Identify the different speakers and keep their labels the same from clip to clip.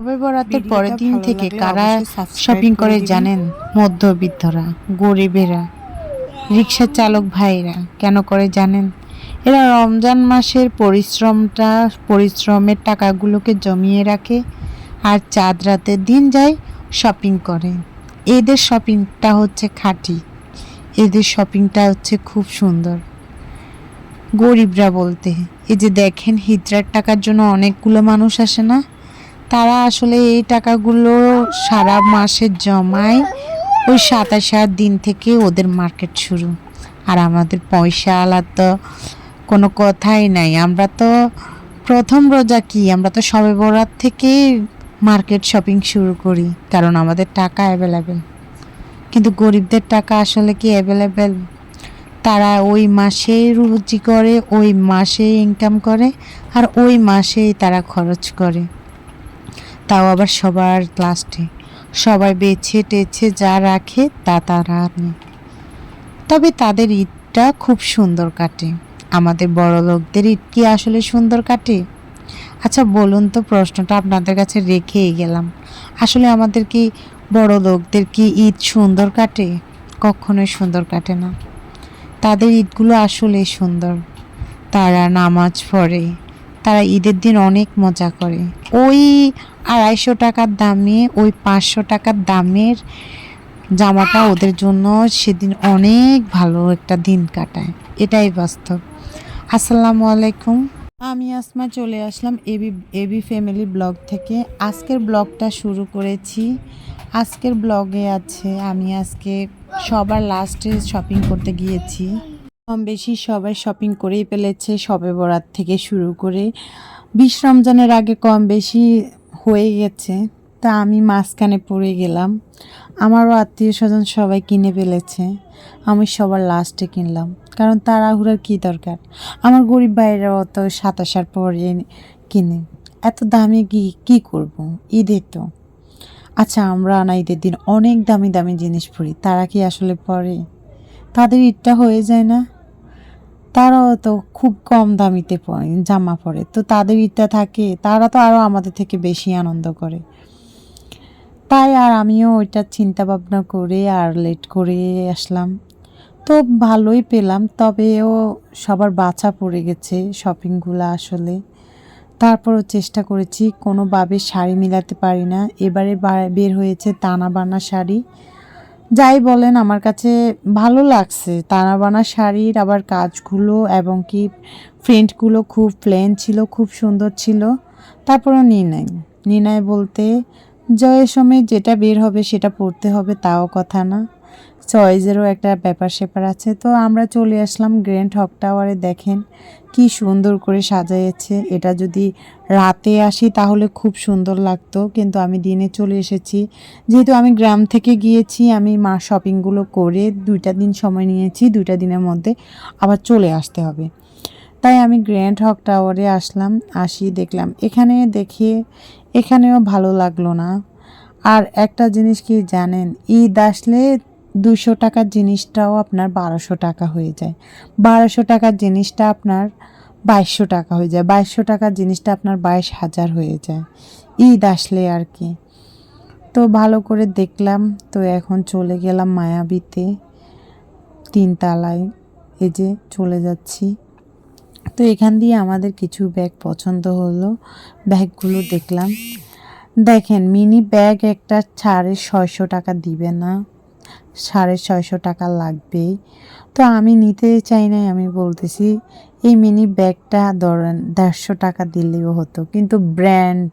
Speaker 1: শবে বরাতের পরের দিন থেকে কারা শপিং
Speaker 2: করে
Speaker 1: করে জানেন? মধ্যবিত্তরা গরিবেরা রিক্সা চালক ভাইরা কেন করে জানেন? এরা রমজান মাসের পরিশ্রমটা পরিশ্রমের টাকাগুলোকে জমিয়ে রাখে আর চাঁদ রাতের দিন যায় শপিং করে। এদের শপিংটা হচ্ছে খাঁটি। এদের শপিংটা হচ্ছে খুব সুন্দর। গরিবরা বলতে এই যে দেখেন হিজড়ার টাকার জন্য অনেকগুলো মানুষ আসে না? তারা আসলে এই টাকাগুলো সারা মাসে জমায় ওই সাতাশ আট দিন থেকে ওদের মার্কেট শুরু। আর আমাদের পয়সা আলাদা তো কোনো কথাই নাই। আমরা তো প্রথম রোজা কি? আমরা তো সবে বরাত থেকে মার্কেট শপিং শুরু করি, কারণ আমাদের টাকা অ্যাভেলেবেল। কিন্তু গরিবদের টাকা আসলে কি অ্যাভেলেবেল? তারা ওই মাসে রুজি করে, ওই মাসে ইনকাম করে, আর ওই মাসেই তারা খরচ করে। তাও আবার সবার লাস্টে সবাই বেছে টেছে যা রাখে তা তারা আনে। তবে তাদের ঈদটা খুব সুন্দর কাটে। আমাদের বড় লোকদের ঈদ কি আসলে সুন্দর কাটে? আচ্ছা বলুন তো, প্রশ্নটা আপনাদের কাছে রেখেই গেলাম। আসলে আমাদের কি বড় লোকদের কি ঈদ সুন্দর কাটে? কখনোই সুন্দর কাটে না। তাদের ঈদগুলো আসলেই সুন্দর। তারা নামাজ পড়ে। তারা ঈদের দিন অনেক মজা করে। ওই আড়াইশো টাকার দামে, ওই পাঁচশো টাকার দামের জামাটা ওদের জন্য সেদিন অনেক ভালো একটা দিন কাটায়। এটাই বাস্তব। আসসালামু আলাইকুম। আমি আসমা চলে আসলাম এবি এবি ফ্যামিলি ব্লগ থেকে। আজকের ব্লগটা শুরু করেছি। আজকের ব্লগে আছে, আমি আজকে সবার লাস্টে শপিং করতে গিয়েছি। কম বেশি সবাই শপিং করেই ফেলেছে সবে বরাত থেকে শুরু করে। বিশ রমজানের আগে কম বেশি হয়ে গেছে, তা আমি মাঝখানে পড়ে গেলাম। আমারও আত্মীয় স্বজন সবাই কিনে ফেলেছে, আমি সবার লাস্টে কিনলাম। কারণ তাড়াহুড়ার কী দরকার? আমার গরিব ভাইয়েরাও অত সাতাশার পরে কিনে। এত দামে কি, কী করব? ঈদে তো। আচ্ছা আমরা না ঈদের দিন অনেক দামি দামি জিনিস পড়ি তারা কি আসলে পরে? তাদের ঈদটা হয়ে যায় না? তারাও তো খুব কম দামিতে জামা পরে। তো তাদের ঈদটা থাকে, তারা তো আরও আমাদের থেকে বেশি আনন্দ করে। তাই আর আমিও ওইটা চিন্তা ভাবনা করে আর লেট করে আসলাম। তো ভালোই পেলাম, তবেও সবার বাছা পড়ে গেছে শপিংগুলো আসলে। তারপরও চেষ্টা করেছি, কোনোভাবে শাড়ি মিলাতে পারি না। এবারে বের হয়েছে টানা বানা শাড়ি। যাই বলেন, আমার কাছে ভালো লাগছে। বানা শাড়ির আবার কাজগুলো এবং কি প্রিন্টগুলো খুব প্লেন ছিল, খুব সুন্দর ছিল। তারপরও নিনাই। নিনাই নিই নাই বলতে, জয়ের সময় যেটা বের হবে সেটা পড়তে হবে, তাও কথা না। চয়েজেরও একটা ব্যাপার সেপার আছে। তো আমরা চলে আসলাম গ্র্যান্ড হক টাওয়ারে। দেখেন কি সুন্দর করে সাজাইছে এটা যদি রাতে আসি তাহলে খুব সুন্দর লাগতো, কিন্তু আমি দিনে চলে এসেছি। যেহেতু আমি গ্রাম থেকে গিয়েছি, আমি মা শপিংগুলো করে দুইটা দিন সময় নিয়েছি, দুইটা দিনের মধ্যে আবার চলে আসতে হবে। তাই আমি গ্র্যান্ড হক টাওয়ারে আসলাম, আসি, দেখলাম। এখানে দেখে, এখানেও ভালো লাগল না। আর একটা জিনিস কি জানেন? ঈদ আসলে দুশো টাকার জিনিসটাও আপনার বারোশো টাকা হয়ে যায়। বারোশো টাকার জিনিসটা আপনার বাইশশো টাকা হয়ে যায়। বাইশশো টাকার জিনিসটা আপনার বাইশ হাজার হয়ে যায়। ঈদ আসলে আর কি। তো ভালো করে দেখলাম, তো এখন চলে গেলাম মায়াবিতে তিনতলায়। এই যে চলে যাচ্ছি। তো এখান দিয়ে আমাদের কিছু ব্যাগ পছন্দ হলো, ব্যাগগুলো দেখলাম। দেখেন, মিনি ব্যাগ একটা ছাড়ে ছয়শো টাকা দিবে না। সাড়ে ছয়শো টাকা লাগবেই তো আমি নিতে চাই নাই, আমি বলতেছি, এই মিনি ব্যাগটা ধরেন দেড়শো টাকা দিলেও হতো। কিন্তু ব্র্যান্ড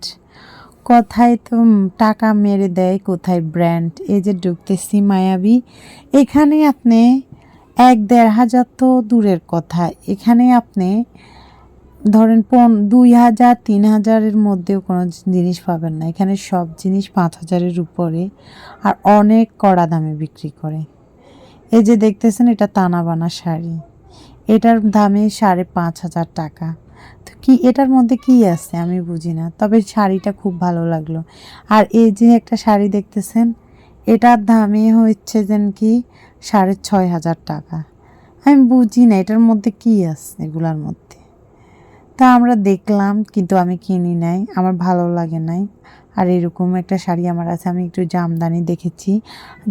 Speaker 1: কোথায় তো টাকা মেরে দেয়, কোথায় ব্র্যান্ড এই যে ঢুকতেছি মায়াবী। এখানে আপনি এক দেড় হাজার তো দূরের কথা। এখানে আপনি ধরেন পন, দুই হাজার, তিন হাজারের মধ্যেও কোনো জিনিস পাবেন না। এখানে সব জিনিস পাঁচ হাজারের উপরে আর অনেক কড়া দামে বিক্রি করে। এই যে দেখতেছেন এটা টানা বানা শাড়ি। এটার দামে সাড়ে পাঁচ হাজার টাকা। তো কি, এটার মধ্যে কি আছে আমি বুঝি না, তবে শাড়িটা খুব ভালো লাগল। আর এই যে একটা শাড়ি দেখতেছেন, এটার দামে হচ্ছে যেন কি সাড়ে ছয় হাজার টাকা। আমি বুঝি না এটার মধ্যে কি আছে এগুলার মধ্যে। তা আমরা দেখলাম, কিন্তু আমি কিনি নাই, আমার ভালো লাগে নাই। আর এরকম একটা শাড়ি আমার আছে, আমি একটু জামদানি দেখেছি।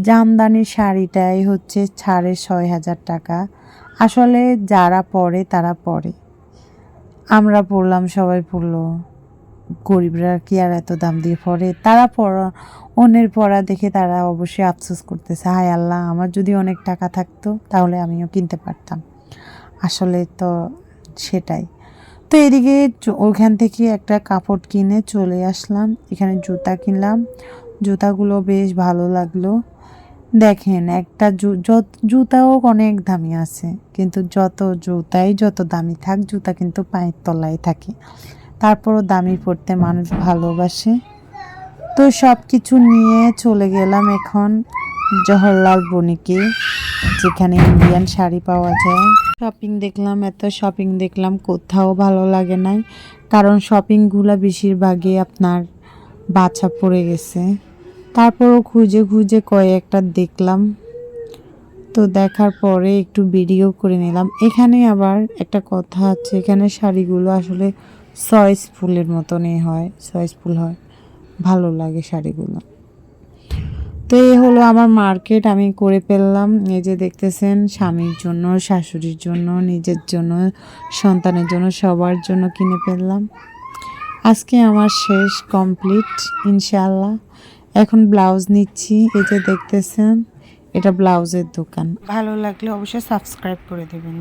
Speaker 1: জামদানির শাড়িটাই হচ্ছে ছাড়ে ছয় হাজার টাকা। আসলে যারা পরে, তারা পরে। আমরা পড়লাম সবাই পড়ল গরিবরা কি আর এত দাম দিয়ে পড়ে তারা পড়া অন্যের পড়া দেখে তারা অবশ্যই আফসোস করতেছে, হায় আল্লাহ, আমার যদি অনেক টাকা থাকতো, তাহলে আমিও কিনতে পারতাম। আসলে তো সেটাই। তো এদিকে ওইখান থেকে একটা কাপড় কিনে চলে আসলাম। এখানে জুতা কিনলাম। জুতাগুলো বেশ ভালো লাগল। দেখেন, একটা জুতাও অনেক দামি আছে, কিন্তু যত জুতাই যত দামি থাক, জুতা কিন্তু পায়ের তলায় থাকে। তারপরও দামি পড়তে মানুষ ভালোবাসে। তো সব কিছু নিয়ে চলে গেলাম এখন জওহরলাল বণিকে, যেখানে ইন্ডিয়ান শাড়ি পাওয়া যায়। শপিং দেখলাম, এত শপিং দেখলাম, কোথাও ভালো লাগে নাই। কারণ শপিংগুলো বেশিরভাগই আপনার বাছা পড়ে গেছে। তারপরও খুঁজে খুঁজে কয়েকটা দেখলাম। তো দেখার পরে একটু ভিডিও করে নিলাম। এখানে আবার একটা কথা আছে, এখানে শাড়িগুলো আসলে সয়েস ফুলের মতনই হয় সয়েস ফুল হয়। ভালো লাগে শাড়িগুলো। তো এই হলো আমার মার্কেট, আমি করে ফেললাম। এই যে দেখতেছেন, স্বামীর জন্য, শাশুড়ির জন্য, নিজের জন্য, সন্তানের জন্য, সবার জন্য কিনে ফেললাম। আজকে আমার শেষ কমপ্লিট ইনশাল্লাহ এখন ব্লাউজ নিচ্ছি, এই যে দেখতেছেন, এটা ব্লাউজের দোকান। ভালো লাগলে অবশ্যই সাবস্ক্রাইব করে দেবেন।